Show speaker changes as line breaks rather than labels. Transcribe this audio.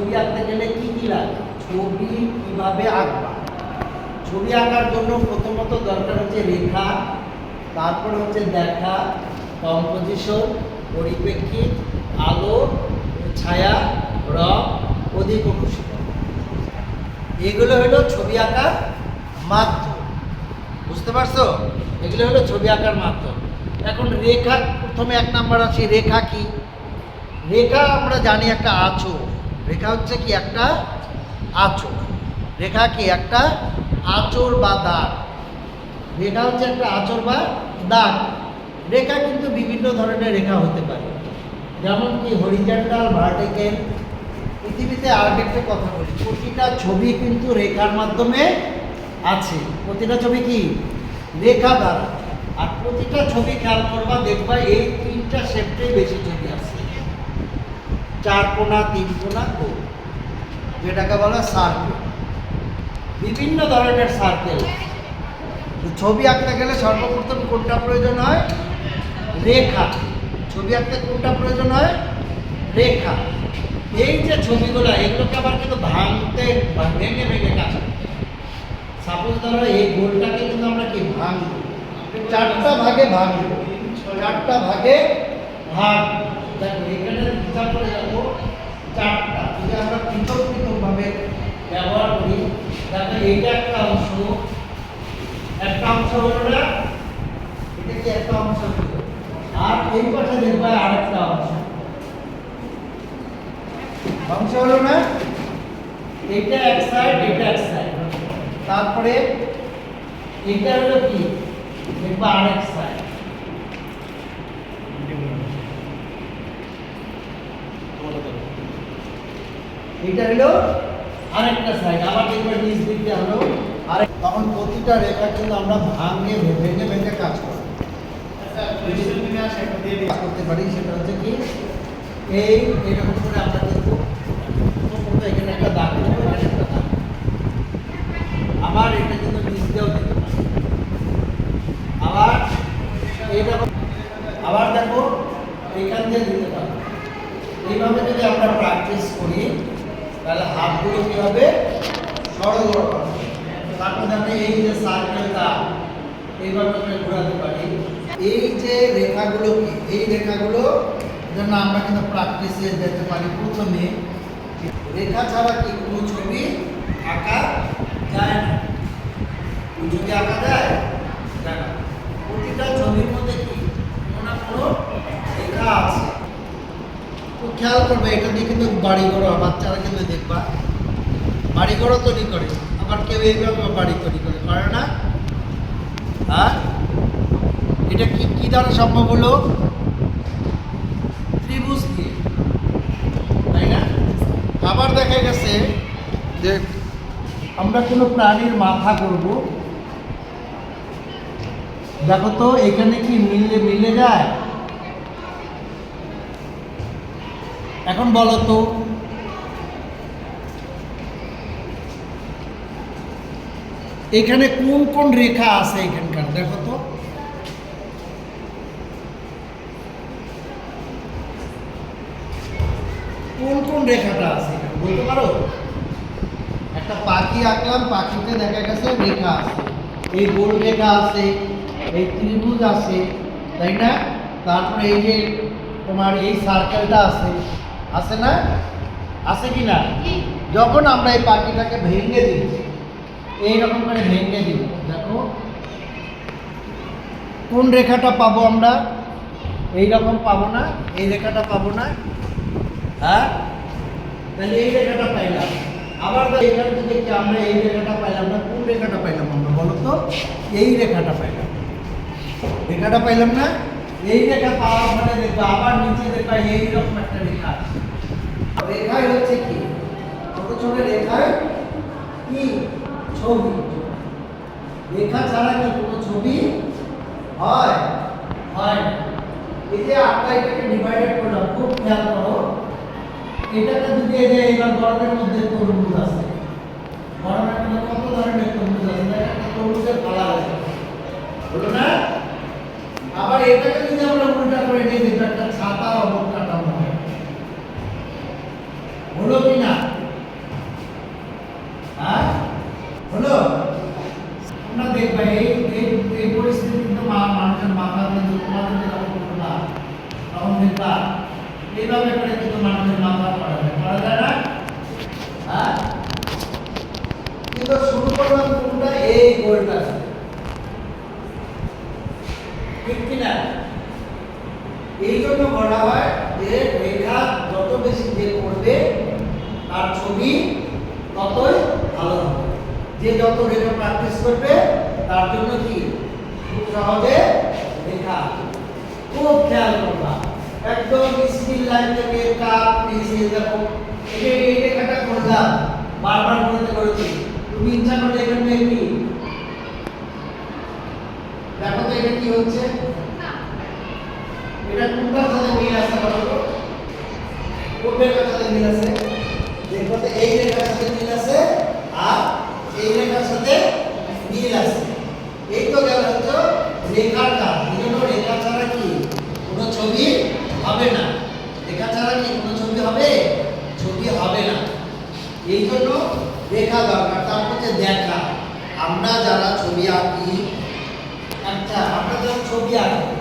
ছবি আঁকতে গেলে কি কি লাগে? ছবি কীভাবে আঁকবা? ছবি আঁকার জন্য প্রথমত দরকার হচ্ছে রেখা, তারপরে হচ্ছে দেখা কম্পোজিশন পরিপ্রেক্ষিত, আলো, ছায়া, রং, অধিক অনুশীলন। এগুলো হলো ছবি আঁকার মাধ্যম। বুঝতে পারছ? এগুলো হলো ছবি আঁকার মাধ্যম। এখন রেখা, প্রথমে এক নাম্বার আছে রেখা কি? রেখা আমরা জানি একটা আঁচড় রেখা হচ্ছে কি একটা আঁচড়। রেখা কি একটা আঁচড় বা দাগ। রেখা হচ্ছে একটা আঁচড় বা দাগ। রেখা কিন্তু বিভিন্ন ধরনের রেখা হতে পারে। যেমন কি হরিজেন্টাল ভার্টিক্যাল পৃথিবীতে আরেকটা কথা বলি। প্রতিটা ছবি কিন্তু রেখার মাধ্যমে আছে। প্রতিটা ছবি কি? রেখা দ্বারা। আর প্রতিটা ছবি খেয়াল করবা, দেখবা এই তিনটা শেপটাই বেশি ছবি চার কোনা, তিন কোনা যেটাকে বলা সার্কেল বিভিন্ন ধরনের সার্কেল ছবি আঁকতে গেলে সর্বপ্রথম কোনটা প্রয়োজন হয়? রেখা। ছবি আঁকতে কোনটা প্রয়োজন হয়? রেখা। এই যে ছবিগুলো, এগুলোকে আবার কিন্তু ভাঙতে ভেঙে ভেঙে কাজ সাপোজ ধরো এই গোলটাকে কিন্তু আমরা কি ভাঙবো? চারটা ভাগে ভাঙবো। চারটা ভাগে ভাগ দেখো, এখানে হিসাব করে যাব, চারটা। যদি আমরা পৃথক পৃথকভাবে ব্যবহার করি, দেখো এইটা একটা অংশ একটা অংশ হলো এটা কি একটা অংশ আর এই পাশে দেখবে আরেকটা অংশ। অংশ হলো না? এটা এক সাইড এটা এক সাইড তারপরে এটা হলো কি? দেখবা আরেক সাইড এটা হলো আরেকটা সাইড আবার দেখবে নিচ দিক হলো। আরেক তখন প্রতিটা রেখা কিন্তু আমরা ভাঙে, ভেঙে ভেঙে কাজ করি। করতে পারি, সেটা হচ্ছে কি, এই, এরকম করে আমরা কিন্তু এখানে একটা দাগ এখানে আবার এটা কিন্তু নিচ দিয়েও আবার এইরকম আবার দেখো, এখান দিয়ে দিতে পারো। এইভাবে যদি আমরা প্র্যাকটিস করি তাহলে হাতগুলো কি হবে? তারপর এই যে সার্কেলটা এইভাবে ঘোরাতে পারি। এই যে রেখাগুলো কি? এই রেখাগুলো জন্য আমরা কিন্তু প্র্যাকটিসে যেতে পারি প্রথমে। রেখা ছাড়া কি কোনো ছবি আঁকা যায় না? ছবি আঁকা যায় যায় না প্রতিটা ছবির মধ্যে কি কোনো না কোনো রেখা আছে তো খেয়াল করবে এটা দিয়ে কিন্তু বাড়ি ঘর বাচ্চারা কিন্তু দেখবা। বাড়ি ঘরও তৈরি করে। আবার কেউ এইভাবে বাড়ি তৈরি করে করে না? আর এটা কি কি দ্বারা সম্ভব হলো? ত্রিভুজ দিয়ে। তাই না? আবার দেখা গেছে যে আমরা কোনো প্রাণীর মাথা করব। দেখো তো, এখানে কি মিলে মিলে যায়? এখন বলো তো। এখানে কোন কোন রেখা আছে এখানকার? দেখো তো। কোন কোন রেখাটা আছে বলতে পারো? একটা পাখি আঁকলাম, পাখিতে দেখা গেছে রেখা আছে। এই গোল রেখা আছে, এই ত্রিভুজ আছে, তাই না? তারপরে এই যে তোমার এই সার্কেলটা আছে আছে না? আছে কি না? যখন আমরা এই পাখিটাকে ভেঙে দিই, এইরকম করে ভেঙে দিব দেখো। কোন রেখাটা পাবো আমরা? এই রকম পাবো না, এই রেখাটা পাবো না। হ্যাঁ? তাহলে এই রেখাটা পাইলাম। আবার এখান কি আমরা এই রেখাটা পাইলাম না, কোন রেখাটা পাইলাম আমরা বলো তো? এই রেখাটা পাইলাম। রেখাটা পাইলাম না? এই রেখা পাওয়ার মানে দেখব আবার নিচে দেখবা এইরকম একটা রেখা আছে। রেখায় হচ্ছে কি? ছোট ছোট রেখায় কি? ছবি। রেখা ছাড়া কি কোনো ছবি হয়? হয়। এই যে আমরা এটাকে ডিভাইডেড করলাম, খুব খেয়াল করো। এটাকে যদি এই যে এবার গরমের মধ্যে তরমুজ আছে, গরমের মধ্যে কত ধরনের তরমুজ আছে? একটা তরমুজের পালা আছে। হলো না? হলো? তোমরা দেখবে, এই এই পরিস্থিতি কিন্তু মানুষের মাথা কিন্তু তোমাদের যখন করবা তখন দেখবা, এইভাবে করে কিন্তু মানুষের মাথা পড়া যায়। পড়া যায় না? হ্যাঁ? কিন্তু শুরু করলাম কোনটা? এই গোলটা ঠিক কিনা? এই জন্য বলা হয় যে রেখা যত বেশি যে করবে, তার ছবি ততই ভালো হবে। যে যত রেখা প্র্যাকটিস করবে, তার জন্য কি? খুব সহজে আঁকবে। খুব খেয়াল করবা। একদম স্কিল লাইন থেকে কাপ, পেন্সিল, দেখো, এই রেখাটা করলাম বারবার করতে করেছি তুমি ইচ্ছা করলে এখানে কি? দেখো তো এটা কি হচ্ছে? এটা কোনটার সাথে মিল আছে বলো তো? কোন সাথে মিল আছে? দেখো তো এই রেখার সাথে মিল আছে আর এই রেখার সাথে মিল আছে এই তো গেল হচ্ছে রেখার কাজ এই জন্য রেখা ছাড়া কি কোনো ছবি হবে না রেখা ছাড়া কি কোনো ছবি হবে ছবি হবে না এই জন্য দেখা দরকার তারপর মধ্যে দেখা। আমরা যারা ছবি আঁকি আচ্ছা আমরা যারা ছবি আঁকি